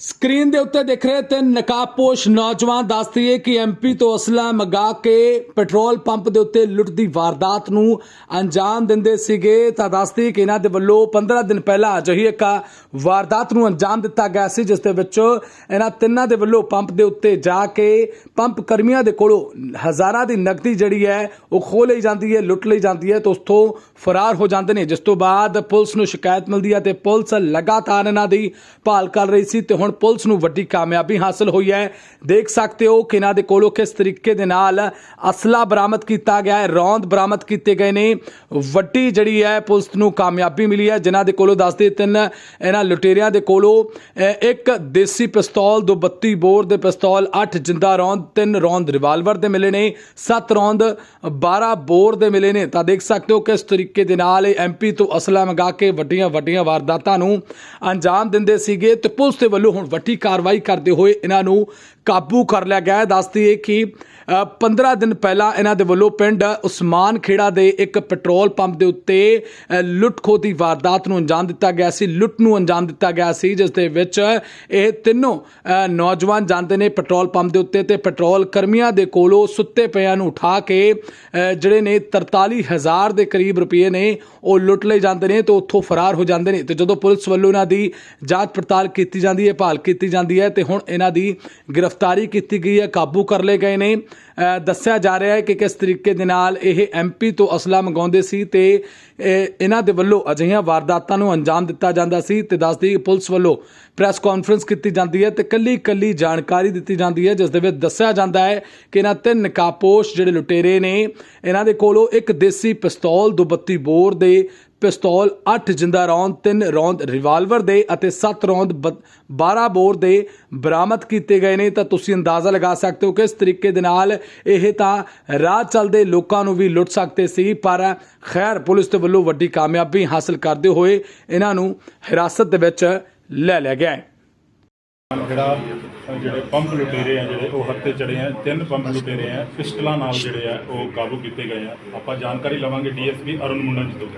Screen ਦੇ ਉੱਤੇ ਦੇਖ ਰਹੇ ਤਿੰਨ ਨਕਾਬਪੋਸ਼ ਨੌਜਵਾਨ ਦੱਸਦੀ ਹੈ ਕਿ ਐਮਪੀ ਤੋਂ ਅਸਲਾ ਮੰਗਾ ਕੇ ਪੈਟਰੋਲ ਪੰਪ ਦੇ ਉੱਤੇ ਲੁੱਟ ਦੀ ਵਾਰਦਾਤ ਨੂੰ ਅੰਜਾਮ ਦਿੰਦੇ ਸੀਗੇ। ਤਾਂ ਦੱਸਦੀ ਕਿ ਇਹਨਾਂ ਦੇ ਵੱਲੋਂ 15 ਦਿਨ ਪਹਿਲਾਂ ਅਜਿਹੀ ਇੱਕ ਵਾਰਦਾਤ ਨੂੰ ਅੰਜਾਮ ਦਿੱਤਾ ਗਿਆ ਸੀ, ਜਿਸ ਦੇ ਵਿੱਚ ਇਹਨਾਂ ਤਿੰਨਾਂ ਦੇ ਵੱਲੋਂ ਪੰਪ ਦੇ ਉੱਤੇ ਜਾ ਕੇ ਪੰਪ ਕਰਮੀਆਂ ਦੇ ਕੋਲੋਂ ਹਜ਼ਾਰਾਂ ਦੀ ਨਕਦੀ ਜਿਹੜੀ ਹੈ ਉਹ ਖੋਹ ਲਈ ਜਾਂਦੀ ਹੈ, ਲੁੱਟ ਲਈ ਜਾਂਦੀ ਹੈ ਤੇ ਉਸ ਤੋਂ ਫਰਾਰ ਹੋ ਜਾਂਦੇ ਨੇ। ਜਿਸ ਤੋਂ ਬਾਅਦ ਪੁਲਿਸ ਨੂੰ ਸ਼ਿਕਾਇਤ ਮਿਲਦੀ ਹੈ ਤੇ ਪੁਲਿਸ ਲਗਾਤਾਰ ਇਹਨਾਂ ਦੀ ਭਾਲ ਕਰ ਰਹੀ ਸੀ ਤੇ ਹੁਣ ਪੁਲਿਸ ਨੂੰ ਵੱਡੀ ਕਾਮਯਾਬੀ ਹਾਸਲ ਹੋਈ ਹੈ। ਦੇਖ ਸਕਦੇ ਹੋ ਕਿ ਇਹਨਾਂ ਦੇ ਕੋਲੋਂ ਕਿਸ ਤਰੀਕੇ ਦੇ ਨਾਲ ਅਸਲਾ ਬਰਾਮਦ ਕੀਤਾ ਗਿਆ ਹੈ, ਰੌਂਦ ਬਰਾਮਦ ਕੀਤੇ ਗਏ ਨੇ। ਵੱਡੀ ਜਿਹੜੀ ਹੈ, ਪੁਲਿਸ ਨੂੰ ਕਾਮਯਾਬੀ ਮਿਲੀ ਹੈ। ਜਿਨ੍ਹਾਂ ਦੇ ਕੋਲੋਂ ਦੱਸਦੇ ਤਿੰਨ ਇਹਨਾਂ ਲੁਟੇਰਿਆਂ ਦੇ ਕੋਲੋਂ ਇੱਕ ਦੇਸੀ ਪਿਸਤੌਲ, ਦੋ 32 ਬੋਰ ਦੇ ਪਿਸਤੌਲ 8 ਜਿੰਦਾ ਰੌਂਦ, ਤਿੰਨ ਰੌਂਦ ਰਿਵਾਲਵਰ ਦੇ ਮਿਲੇ ਨੇ 7 ਰੌਂਦ 12 ਬੋਰ ਦੇ ਮਿਲੇ ਨੇ। ਤਾਂ ਦੇਖ ਸਕਦੇ ਹੋ ਕਿਸ ਤਰੀਕੇ ਦੇ ਨਾਲ ਇਹ ਐਮਪੀ ਤੋਂ ਅਸਲਾ ਮੰਗਾ ਕੇ ਵੱਡੀਆਂ ਵੱਡੀਆਂ ਵਾਰਦਾਤਾਂ ਨੂੰ ਅੰਜਾਮ ਦਿੰਦੇ ਸੀਗੇ ਤੇ ਪੁਲਿਸ ਦੇ ਵੱਲੋਂ ਹੁਣ ਵੱਡੀ ਕਾਰਵਾਈ ਕਰਦੇ ਹੋਏ ਇਹਨਾਂ ਨੂੰ ਕਾਬੂ ਕਰ ਲਿਆ ਗਿਆ ਹੈ। ਦੱਸਦੀ ਹੈ ਕਿ ਅ, 15 ਦਿਨ ਪਹਿਲਾਂ ਇਹਨਾਂ ਦੇ ਵੱਲੋਂ ਪਿੰਡ ਉਸਮਾਨ ਖੇੜਾ ਦੇ ਇੱਕ ਪੈਟਰੋਲ ਪੰਪ ਦੇ ਉੱਤੇ ਅ, ਲੁੱਟ ਖੋਹ ਦੀ ਵਾਰਦਾਤ ਨੂੰ ਅੰਜਾਮ ਦਿੱਤਾ ਗਿਆ ਸੀ। ਲੁੱਟ ਨੂੰ ਅੰਜਾਮ ਦਿੱਤਾ ਗਿਆ ਸੀ ਜਿਸ ਦੇ ਵਿੱਚ ਇਹ ਤਿੰਨੋਂ ਨੌਜਵਾਨ ਜਾਂਦੇ ਨੇ ਪੈਟਰੋਲ ਪੰਪ ਦੇ ਉੱਤੇ ਤੇ ਪੈਟਰੋਲ ਕਰਮੀਆਂ ਦੇ ਕੋਲੋਂ ਸੁੱਤੇ ਪਿਆਂ ਨੂੰ ਉਠਾ ਕੇ ਜਿਹੜੇ ਨੇ 43000 ਦੇ ਕਰੀਬ ਰੁਪਏ ਨੇ ਉਹ ਲੁੱਟ ਲਏ ਜਾਂਦੇ ਨੇ ਤੇ ਉੱਥੋਂ ਫਰਾਰ ਹੋ ਜਾਂਦੇ ਨੇ ਤੇ ਜਦੋਂ ਪੁਲਿਸ ਵੱਲੋਂ ਇਹਨਾਂ ਦੀ ਜਾਂਚ ਪੜਤਾਲ ਕੀਤੀ ਜਾਂਦੀ ਹੈ ਭਾਲ ਕੀਤੀ ਜਾਂਦੀ ਹੈ ਤੇ ਹੁਣ ਇਹਨਾਂ ਦੀ ਗ੍ਰਿਫਤਾਰੀ ਕੀਤੀ ਗਈ ਹੈ, ਕਾਬੂ ਕਰ ਲਏ ਗਏ ਨੇ। ਦੱਸਿਆ ਜਾ ਰਿਹਾ ਹੈ ਕਿ ਕਿਸ ਤਰੀਕੇ ਦੇ ਨਾਲ ਇਹ ਐਮਪੀ ਤੋਂ ਅਸਲਾ ਮੰਗਾਉਂਦੇ ਸੀ ਤੇ ਇਹਨਾਂ ਦੇ ਵੱਲੋਂ ਅਜਿਹੀਆਂ ਵਾਰਦਾਤਾਂ ਨੂੰ ਅੰਜਾਮ ਦਿੱਤਾ ਜਾਂਦਾ ਸੀ ਤੇ ਦੱਸਦੀ ਪੁਲਿਸ ਵੱਲੋਂ ਪ੍ਰੈਸ ਕਾਨਫਰੰਸ ਕੀਤੀ ਜਾਂਦੀ ਹੈ ਤੇ ਕੱਲੀ ਕੱਲੀ ਜਾਣਕਾਰੀ ਦਿੱਤੀ ਜਾਂਦੀ ਹੈ, ਜਿਸ ਦੇ ਵਿੱਚ ਦੱਸਿਆ ਜਾਂਦਾ ਹੈ ਕਿ ਇਹਨਾਂ ਤਿੰਨ ਨਕਾਬਪੋਸ਼ ਜਿਹੜੇ ਲੁਟੇਰੇ ਨੇ, ਇਹਨਾਂ ਦੇ ਕੋਲੋਂ ਇੱਕ ਦੇਸੀ ਪਿਸਤੌਲ, ਦੋ 32 ਬੋਰ ਦੇ ਪਿਸਤੌਲ 8 ਜਿੰਦਾ ਰੌਂਦ 3 ਰੌਂਦ ਰਿਵਾਲਵਰ ਦੇ ਅਤੇ 7 ਰੌਂਦ ਬ- 12 ਬੋਰ ਦੇ ਬਰਾਮਦ ਕੀਤੇ ਗਏ ਨੇ। ਤਾਂ ਤੁਸੀਂ ਅੰਦਾਜ਼ਾ ਲਗਾ ਸਕਦੇ ਹੋ ਕਿ ਇਸ ਤਰੀਕੇ ਦੇ ਨਾਲ ਇਹ ਤਾਂ ਰਾਹ ਚੱਲਦੇ ਲੋਕਾਂ ਨੂੰ ਵੀ ਲੁੱਟ ਸਕਦੇ ਸੀ, ਪਰ ਖੈਰ ਪੁਲਿਸ ਦੇ ਵੱਲੋਂ ਵੱਡੀ ਕਾਮਯਾਬੀ ਹਾਸਲ ਕਰਦੇ ਹੋਏ ਇਹਨਾਂ ਨੂੰ ਹਿਰਾਸਤ ਦੇ ਵਿੱਚ ਲੈ ਲਿਆ ਗਿਆ ਹੈ। ਜਿਹੜਾ ਜਿਹੜੇ ਪੰਪ ਲੁਟੇਰੇ ਆ ਜਿਹੜੇ ਉਹ ਹੱਤੇ ਚੜੇ ਆ ਤਿੰਨ ਪੰਪ ਲੁਟੇਰੇ ਆ ਪਿਸਟਲਾਂ ਨਾਲ ਜਿਹੜੇ ਆ ਉਹ ਕਾਬੂ ਕੀਤੇ ਗਏ ਆ। ਆਪਾਂ ਜਾਣਕਾਰੀ ਲਵਾਂਗੇ ਡੀਐਸਪੀ ਅਰੁਣ ਮੁੰਡਾ ਜੀ ਤੋਂ।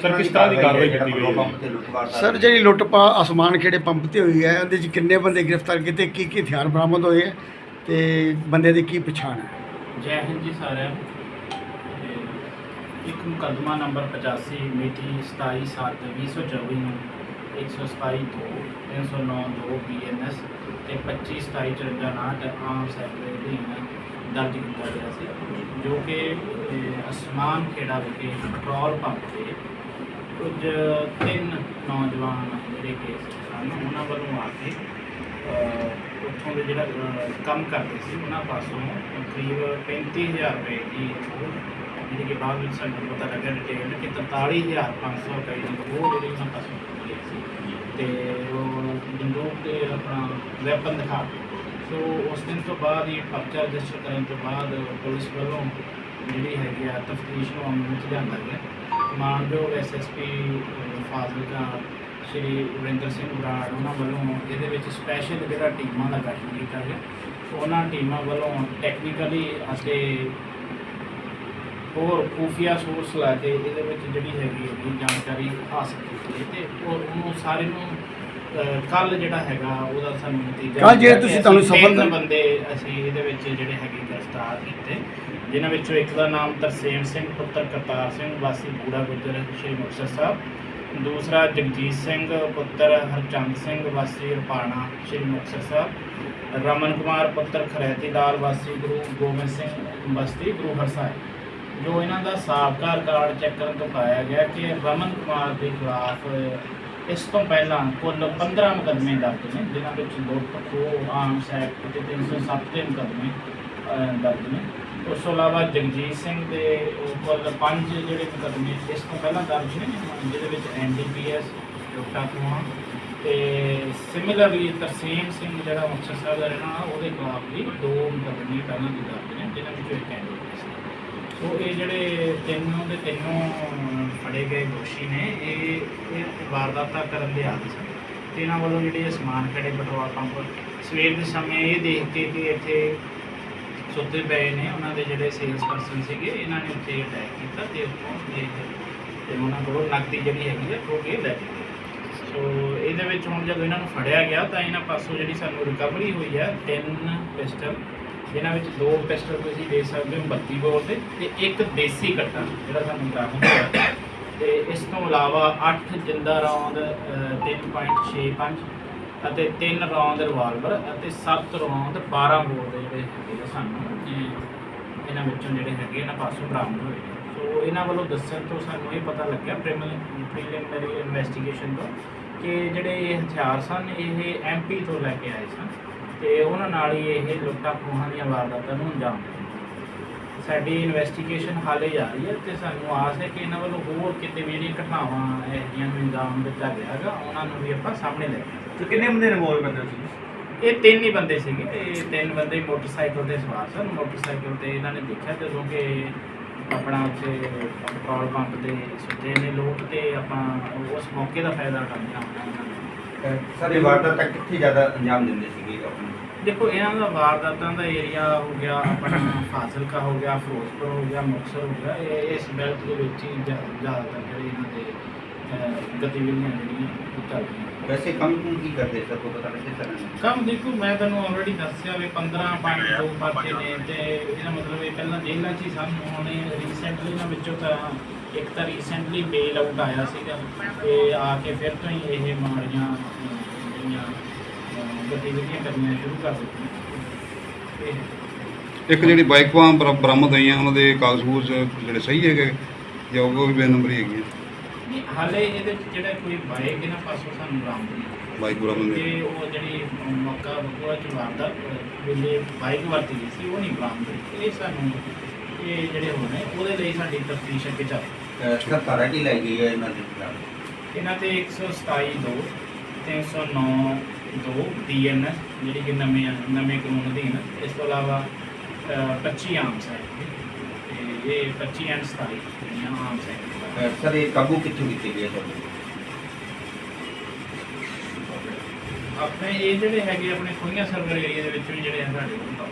ਸਰ ਕਿਸ ਤਰ੍ਹਾਂ ਦੀ ਕਾਰਵਾਈ ਕੀਤੀ ਗਈ ਹੈ? ਸਰ ਜਿਹੜੀ ਲੁੱਟ ਪਾ ਅਸਮਾਨ ਖੇੜੇ ਪੰਪ ਤੇ ਹੋਈ ਹੈ ਉਹਦੇ 'ਚ ਕਿੰਨੇ ਬੰਦੇ ਗ੍ਰਿਫਤਾਰ ਕੀਤੇ ਕੀ ਕੀ ਹਥਿਆਰ ਬਰਾਮਦ ਹੋਏ ਹੈ ਤੇ ਬੰਦੇ ਦੀ ਕੀ ਪਛਾਣ ਹੈ? ਜੈ ਹਿੰਦ ਜੀ ਸਾਰਿਆਂ ਇੱਕ ਮੁਕੱਦਮਾ ਨੰਬਰ 85 ਮਿਤੀ 27 7 2024 ਨੂੰ 127 ਤੋਂ 309 2 ਬੀਐਨਐਸ ਤੇ 25 27 54 ਆਮ ਸੈਕਟਰ ਦੇ ਅਧੀਨ ਦਰਜ ਕੀਤਾ ਗਿਆ ਸੀ, ਜੋ ਕਿ ਅਸਮਾਨ ਖੇੜਾ ਵਿਖੇ ਪੈਟਰੋਲ ਪੰਪ ਤੇ ਕੁਝ ਤਿੰਨ ਨੌਜਵਾਨ ਜਿਹੜੇ ਕਿ ਸਨ, ਉਹਨਾਂ ਵੱਲੋਂ ਆ ਕੇ ਉੱਥੋਂ ਦੇ ਜਿਹੜਾ ਕੰਮ ਕਰਦੇ ਸੀ, ਉਹਨਾਂ ਪਾਸੋਂ ਕਰੀਬ 35000 ਰੁਪਏ ਦੀ ਖੋਹ ਜਿਹੜੀ ਕਿ ਬਾਅਦ ਵਿੱਚ ਸਾਨੂੰ ਪਤਾ ਲੱਗਿਆ ਡਿਟੇਲ ਕਿ 43500 ਰੁਪਏ ਦੀ ਉਹ ਜਿਹੜੀ ਉਹਨਾਂ ਪਾਸੋਂ ਤੇ ਆਪਣਾ ਵੈਪਨ ਦਿਖਾ ਕੇ। ਸੋ ਉਸ ਦਿਨ ਤੋਂ ਬਾਅਦ ਇਹ ਪਰਚਾ ਰਜਿਸਟਰ ਕਰਨ ਤੋਂ ਬਾਅਦ ਪੁਲਿਸ ਵੱਲੋਂ ਜਿਹੜੀ ਹੈਗੀ ਆ ਤਫਤੀਸ਼ ਨੂੰ ਅਮਲ ਵਿੱਚ ਲਿਆਂਦਾ ਗਿਆ। ਮਾਨਯੋਗ ਐਸਐਸਪੀ ਫਾਜ਼ਿਲਕਾ ਸ਼੍ਰੀ ਵਰਿੰਦਰ ਸਿੰਘ ਬਰਾੜ, ਉਹਨਾਂ ਵੱਲੋਂ ਇਹਦੇ ਵਿੱਚ ਸਪੈਸ਼ਲ ਜਿਹੜਾ ਟੀਮਾਂ ਦਾ ਗਠਨ ਕੀਤਾ ਗਿਆ। ਉਹਨਾਂ ਟੀਮਾਂ ਵੱਲੋਂ ਟੈਕਨੀਕਲੀ ਅਤੇ ਹੋਰ ਖੂਫੀਆ ਸੋਰਸ ਲਾ ਕੇ ਇਹਦੇ ਵਿੱਚ ਜਿਹੜੀ ਹੈਗੀ ਉਹਦੀ ਜਾਣਕਾਰੀ ਹਾਸਲ ਕੀਤੀ ਹੈ ਤੇ ਉਹਨੂੰ ਸਾਰੇ ਨੂੰ ਕੱਲ ਜਿਹੜਾ ਹੈਗਾ ਉਹਦਾ ਸਾਨੂੰ ਨਤੀਜਾ ਕੱਲ੍ਹ ਜਿਹੜੇ ਤੁਸੀਂ ਤੁਹਾਨੂੰ ਸਫਲ ਤਿੰਨ ਬੰਦੇ ਅਸੀਂ ਇਹਦੇ ਵਿੱਚ ਜਿਹੜੇ ਹੈਗੇ ਗ੍ਰਿਫਤਾਰ ਕੀਤੇ ਜਿਨ੍ਹਾਂ ਵਿੱਚੋਂ ਇੱਕ ਦਾ ਨਾਮ ਤਰਸੇਮ ਸਿੰਘ ਪੁੱਤਰ ਕਰਤਾਰ ਸਿੰਘ ਵਾਸੀ ਬੂੜਾ ਗੁੱਜਰ ਸ਼੍ਰੀ ਮੁਕਤਸਰ ਸਾਹਿਬ। ਦੂਸਰਾ ਜਗਜੀਤ ਸਿੰਘ ਪੁੱਤਰ ਹਰਚੰਦ ਸਿੰਘ ਵਾਸੀ ਰਪਾਣਾ ਸ਼੍ਰੀ ਮੁਕਤਸਰ ਸਾਹਿਬ। ਰਮਨ ਕੁਮਾਰ ਪੁੱਤਰ ਖਰੈਤੀ ਲਾਲ ਵਾਸੀ ਗੁਰੂ ਗੋਬਿੰਦ ਸਿੰਘ ਬਸਤੀ ਗੁਰੂ ਹਰਸਾਏ ਜੋ ਇਹਨਾਂ ਦਾ ਸਾਬਕਾ ਰਿਕਾਰਡ ਚੈੱਕ ਕਰਨ ਤੋਂ ਪਾਇਆ ਗਿਆ ਕਿ ਰਮਨ ਕੁਮਾਰ ਦੇ ਖਿਲਾਫ ਇਸ ਤੋਂ ਪਹਿਲਾਂ ਕੁੱਲ 15 ਮੁਕੱਦਮੇ ਦਰਜ ਨੇ, ਜਿਨ੍ਹਾਂ ਵਿੱਚ ਲੁੱਟ ਖੋਹ ਆਮ ਸੈਕਟ ਤੇ 307 ਦੇ ਮੁਕੱਦਮੇ ਦਰਜ ਨੇ। ਉਸ ਤੋਂ ਇਲਾਵਾ ਜਗਜੀਤ ਸਿੰਘ ਦੇ ਕੁੱਲ ਪੰਜ ਜਿਹੜੇ ਮੁਕੱਦਮੇ ਇਸ ਤੋਂ ਪਹਿਲਾਂ ਦਰਜ ਨੇ, ਜਿਹਦੇ ਵਿੱਚ ਐਨਡੀਪੀਐਸ ਲੁੱਟਾਂ ਖੋਹਾਂ ਤੇ ਸਿਮਿਲਰਲੀ ਤਰਸੀਮ ਸਿੰਘ ਜਿਹੜਾ ਮੁਕਤਸਰ ਸਾਹਿਬ ਦਾ ਰਹਿਣ ਉਹਦੇ ਖਿਲਾਫ ਵੀ ਦੋ ਮੁਕੱਦਮੇ ਪਹਿਲਾਂ ਦੇ ਦਰਜ ਨੇ, ਜਿਨ੍ਹਾਂ ਵਿੱਚੋਂ ਇੱਕ ਐਨਡੀਪੀਐਸ ਸੋ ਇਹ ਜਿਹੜੇ ਤਿੰਨੋਂ ਦੇ ਤਿੰਨੋਂ ਫੜੇ ਗਏ ਦੋਸ਼ੀ ਨੇ, ਇਹ ਇਹ ਵਾਰਦਾਤਾਂ ਕਰਨ ਦੇ ਆਦੀ ਸਨ। ਤੇ ਇਹਨਾਂ ਵੱਲੋਂ ਜਿਹੜੇ ਸਮਾਨ ਖੜੇ ਪੈਟਰੋਲ ਪੰਪ, ਸਵੇਰ ਦੇ ਸਮੇਂ ਇਹ ਦੇਖ ਕੇ ਕਿ ਇੱਥੇ ਸੁੱਤੇ ਪਏ ਨੇ, ਉਹਨਾਂ ਦੇ ਜਿਹੜੇ ਸੇਲਸ ਪਰਸਨ ਸੀਗੇ, ਇਹਨਾਂ ਨੇ ਉੱਥੇ ਅਟੈਕ ਕੀਤਾ ਤੇ ਉੱਥੋਂ ਦੇ ਤੇ ਉਹਨਾਂ ਕੋਲੋਂ ਨਕਦੀ ਜਿਹੜੀ ਹੈਗੀ ਹੈ, ਉਹ ਕੇ ਲੈ ਕੇ ਗਏ। ਸੋ ਇਹਦੇ ਵਿੱਚ ਹੁਣ ਜਦੋਂ ਇਹਨਾਂ ਨੂੰ ਫੜਿਆ ਗਿਆ, ਤਾਂ ਇਹਨਾਂ ਪਾਸੋਂ ਜਿਹੜੀ ਸਾਨੂੰ ਰਿਕਵਰੀ ਹੋਈ ਹੈ, ਤਿੰਨ ਪਿਸਟਲ ਜਿਨ੍ਹਾਂ ਵਿੱਚ ਦੋ ਪਿਸਟਲ ਤੁਸੀਂ ਦੇਖ ਸਕਦੇ ਹੋ 32 ਬੋਰ ਦੇ ਤੇ ਇੱਕ ਦੇਸੀ ਕੱਟਾ ਜਿਹੜਾ ਸਾਨੂੰ ਬਰਾਮਦ ਹੋਇਆ ਤੇ ਇਸ ਤੋਂ ਇਲਾਵਾ 8 ਜਿੰਦਾ ਰੌਂਦ 3.65 ਅਤੇ 3 ਰੌਂਦ ਰਿਵਾਲਵਰ ਅਤੇ 7 ਰੌਂਦ 12 ਬੋਰ ਦੇ ਜਿਹੜੇ ਹੈਗੇ ਸਾਨੂੰ ਇਹ ਇਹਨਾਂ ਵਿੱਚੋਂ ਜਿਹੜੇ ਹੈਗੇ ਇਹਨਾਂ ਪਾਸੋਂ ਬਰਾਮਦ ਹੋਏ। ਸੋ ਇਹਨਾਂ ਵੱਲੋਂ ਦੱਸਣ ਤੋਂ ਸਾਨੂੰ ਇਹ ਪਤਾ ਲੱਗਿਆ ਪ੍ਰੀਲਿਮਿਨਰੀ ਇਨਵੈਸਟੀਗੇਸ਼ਨ ਤੋਂ ਕਿ ਜਿਹੜੇ ਇਹ ਹਥਿਆਰ ਸਨ ਇਹ ਐਮਪੀ ਤੋਂ ਲੈ ਕੇ ਆਏ ਸਨ। ਤੇ ਉਹਨਾਂ ਨਾਲ ਹੀ ਇਹ ਲੁੱਟਾਂ ਖੋਹਾਂ ਦੀਆਂ ਵਾਰਦਾਤਾਂ ਨੂੰ ਅੰਜਾਮ ਦਿੰਦੇ ਸਾਡੀ ਇਨਵੈਸਟੀਗੇਸ਼ਨ ਹਾਲੇ ਜਾਰੀ ਹੈ ਤੇ ਸਾਨੂੰ ਆਸ ਹੈ ਕਿ ਇਹਨਾਂ ਵੱਲੋਂ ਹੋਰ ਕਿਤੇ ਵੀ ਜਿਹੜੀਆਂ ਘਟਨਾਵਾਂ ਇਹ ਜਿਹੀਆਂ ਨੂੰ ਅੰਜਾਮ ਦਿੱਤਾ ਗਿਆ ਹੈਗਾ ਉਹਨਾਂ ਨੂੰ ਵੀ ਆਪਾਂ ਸਾਹਮਣੇ ਲੈ ਕੇ। ਤੇ ਕਿੰਨੇ ਬੰਦੇ ਇਨਵੋਲਵ ਬੰਦੇ ਸੀ ਇਹ ਤਿੰਨ ਹੀ ਬੰਦੇ ਸੀਗੇ ਇਹ ਤਿੰਨ ਬੰਦੇ ਮੋਟਰਸਾਈਕਲ ਤੇ ਸਵਾਰ ਸਨ ਮੋਟਰਸਾਈਕਲ ਤੇ ਇਹਨਾਂ ਨੇ ਦੇਖਿਆ ਜਦੋਂ ਕਿ ਆਪਣਾ ਉੱਥੇ ਪੈਟਰੋਲ ਪੰਪ ਤੇ ਸੁੱਤੇ ਨੇ ਲੋਕ ਤੇ ਆਪਾਂ ਉਸ ਮੌਕੇ ਦਾ ਫਾਇਦਾ ਕਰਦੇ ਹਾਂ। ਸਰ ਵਾਰਦਾਤ ਤੱਕ ਕਿੱਥੇ ਜ਼ਿਆਦਾ ਅੰਜਾਮ ਦਿੰਦੇ ਸੀਗੇ ਆਪਣੇ? ਦੇਖੋ ਇਹਨਾਂ ਦਾ ਵਾਰਦਾਤਾਂ ਦਾ ਏਰੀਆ ਹੋ ਗਿਆ ਆਪਣਾ ਫਾਜ਼ਿਲਕਾ ਹੋ ਗਿਆ ਫਿਰੋਜ਼ਪੁਰ ਹੋ ਗਿਆ ਮੁਕਤਸਰ ਹੋ ਗਿਆ ਇਹ ਇਸ ਬੈਲਟ ਦੇ ਵਿੱਚ ਹੀ ਜ਼ਿਆ- ਜ਼ਿਆਦਾਤਰ ਜਿਹੜੇ ਇਹਨਾਂ ਦੇ ਅਹ, ਗਤੀਵਿਧੀਆਂ ਜਿਹੜੀਆਂ ਉਹ ਚੱਲਦੀਆਂ ਵੈਸੇ ਕੰਮ ਕੁਮ ਕੀ ਕਰਦੇ ਸਰ? ਕੋ ਪਤਾ ਲੱਗੇ ਸਰ? ਕੰਮ ਦੇਖੋ ਮੈਂ ਤੁਹਾਨੂੰ ਆਲਰੇਡੀ ਦੱਸਿਆ ਵੀ 15 ਪੁਆਇੰਟ ਦੋ ਪਰਚੇ ਨੇ ਤੇ ਇਹਦਾ ਮਤਲਬ ਇਹ ਪਹਿਲਾਂ ਜੇਲ੍ਹਾਂ 'ਚ ਹੀ ਸਨ ਹੁਣ ਰੀਸੈਂਟਲੀ ਇਹਨਾਂ ਵਿੱਚੋਂ ਤਾਂ ਇੱਕ ਤਾਂ ਰੀਸੈਂਟਲੀ ਬੇਲ ਆਊਟ ਆਇਆ ਸੀਗਾ ਤੇ ਆ ਕੇ ਫਿਰ ਤੋਂ ਹੀ ਇਹ ਮਾੜੀਆਂ ਜਿਹੜੀਆਂ ਗਤੀਵਿਧੀਆਂ ਕਰਨੀਆਂ ਸ਼ੁਰੂ ਕਰ ਦਿੱਤੀਆਂ। ਇੱਕ ਜਿਹੜੀ ਬਾਈਕਾਂ ਬਰਾ- ਬਰਾਮਦ ਹੋਈਆਂ ਉਹਨਾਂ ਦੇ ਕਾਗਜ਼ ਜਿਹੜੇ ਸਹੀ ਹੈਗੇ? ਜਾਂ ਉਹ ਵੀ ਬੇਨੰਬਰੀ ਹੈਗੀ ਨਹੀਂ, ਹਾਲੇ ਇਹਦੇ ਵਿੱਚ ਜਿਹੜਾ ਕੋਈ ਬਾਈਕ ਇਹਨਾਂ ਪਾਸੋਂ ਸਾਨੂੰ ਬਰਾਮਦ ਨਹੀਂ ਬਾਈਕ ਬਰਾਮਦ ਨਹੀਂ ਉਹ ਜਿਹੜੀ ਮੱਕਾ ਬਕੂਆ ਚ ਵਾਰਦਾਤ ਵੇਲੇ ਬਾਈਕ ਵਰਤੀ ਸੀ ਉਹ ਨਹੀਂ ਬਰਾਮਦ ਇਹ ਸਾਨੂੰ ਇਹ ਜਿਹੜੇ ਹੋਣੇ ਉਹਦੇ ਲਈ ਸਾਡੀ ਤਫਤੀਸ਼ ਅੱਗੇ ਚੱਲ ਰਹੀ ਹੈ। ਸਰ ਤਾਰਾ ਕੀ ਲਾਈ ਗਈ ਹੈ ਇਹਨਾਂ ਦੇ ਖਿਲਾਫ ਇਹਨਾਂ ਤੇ 127 ਦੋ 309 ਦੋ ਬੀਐਨਐਸ ਜਿਹੜੀ ਕਿ ਨਵੇਂ ਨਵੇਂ ਕਾਨੂੰਨ ਅਧੀਨ ਹੈ। ਇਸ ਤੋਂ ਇਲਾਵਾ ਅ, 25 ਆਰਮਸ ਹੈ ਤੇ ਇਹ 25 ਐਂਡ 27 ਜਿਹੜੀਆਂ ਆਰਮਸ ਹੈ ਅਹ ਸਰ ਇਹ ਕਾਬੂ ਕਿੱਥੋਂ ਕੀਤੇ ਗਏ ਸਰ ਆਪਣੇ ਇਹ ਜਿਹੜੇ ਹੈਗੇ ਆਪਣੇ ਖੋਈਆਂ ਸਰਵਰ ਏਰੀਆ ਦੇ ਵਿੱਚ ਵੀ ਜਿਹੜੇ ਆ ਸਾਡੇ ਕੋਲ